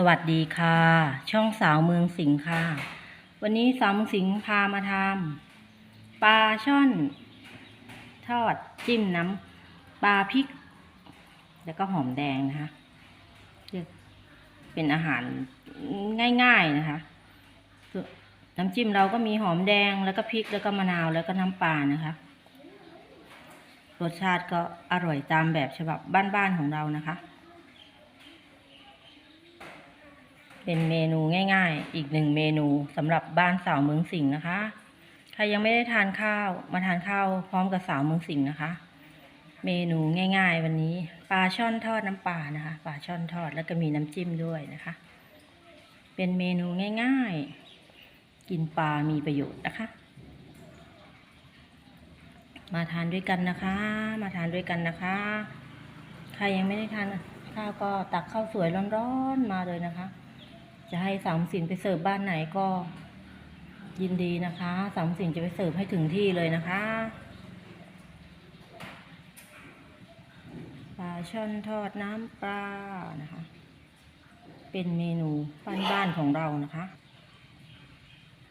สวัสดีค่ะ ช่องสาวเมืองสิงห์ค่ะ วันนี้สาวเมืองสิงห์พามาทำปลาช่อน ทอดจิ้มน้ำปลาพริก แล้วก็หอมแดงนะคะเป็นอาหารง่าย ๆนะคะน้ำจิ้มเราก็มีหอมแดงแล้วก็พริกแล้วก็มะนาวแล้วก็น้ำปลานะคะ รสชาติก็อร่อยตามแบบฉบับบ้านๆของเรานะคะ เป็นเมนูง่าย ๆ อีกหนึ่งเมนูสำหรับบ้านสาวเมืองสิงห์นะคะ ใครยังไม่ได้ทานข้าวมาทานข้าวพร้อมกับสาวเมืองสิงห์นะคะ เมนูง่าย ๆ วันนี้ปลาช่อนทอดน้ำปลานะคะปลาช่อนทอดแล้วก็มีน้ำจิ้มด้วยนะคะ เป็นเมนูง่าย ๆ กินปลามีประโยชน์นะคะ มาทานด้วยกันนะคะ มาทานด้วยกันนะคะ ใครยังไม่ได้ทานข้าวก็ตักข้าวสวยร้อนๆมาเลยนะคะ จะให้สามสินไปเสิร์ฟบ้านไหนก็ยินดีนะคะสามสินจะไปเสิร์ฟให้ถึงที่เลยนะคะปลาช่อนทอดน้ำปลานะคะ เป็นเมนูบ้านๆของเรานะคะ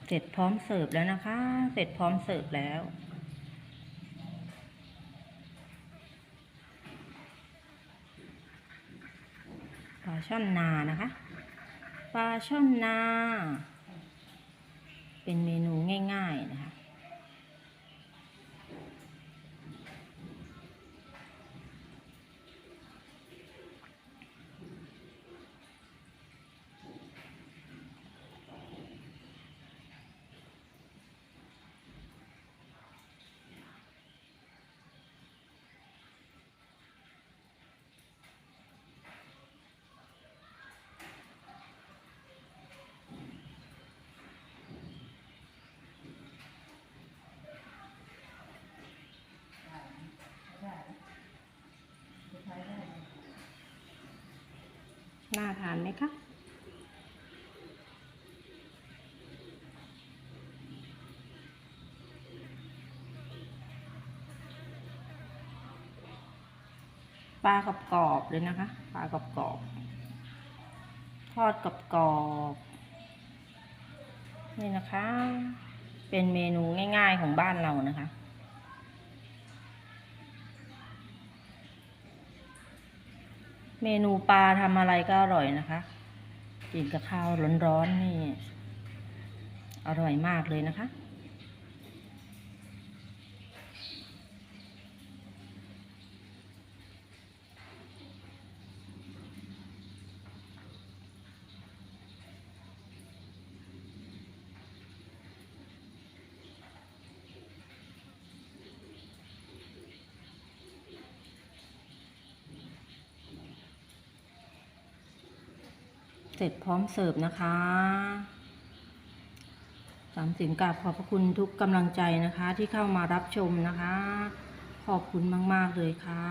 เสร็จพร้อมเสิร์ฟแล้วนะคะ เสร็จพร้อมเสิร์ฟแล้วปลาช่อนนานะคะ ปลาช่อนนา เป็นเมนูง่าย ๆ นะคะ น่าทานไหมคะปลากรอบเลยนะคะปลากรอบทอดกรอบนี่นะคะ เป็นเมนูง่ายๆของบ้านเรานะคะ เมนูปลาทำอะไรก็อร่อยนะคะกินกับข้าวร้อนๆนี่ อร่อยมากเลยนะคะ เสร็จพร้อมเสิร์ฟนะคะสามสิงกราบขอบพระคุณทุกกำลังใจนะคะ ที่เข้ามารับชมนะคะ ขอบคุณมาก ๆ เลยค่ะ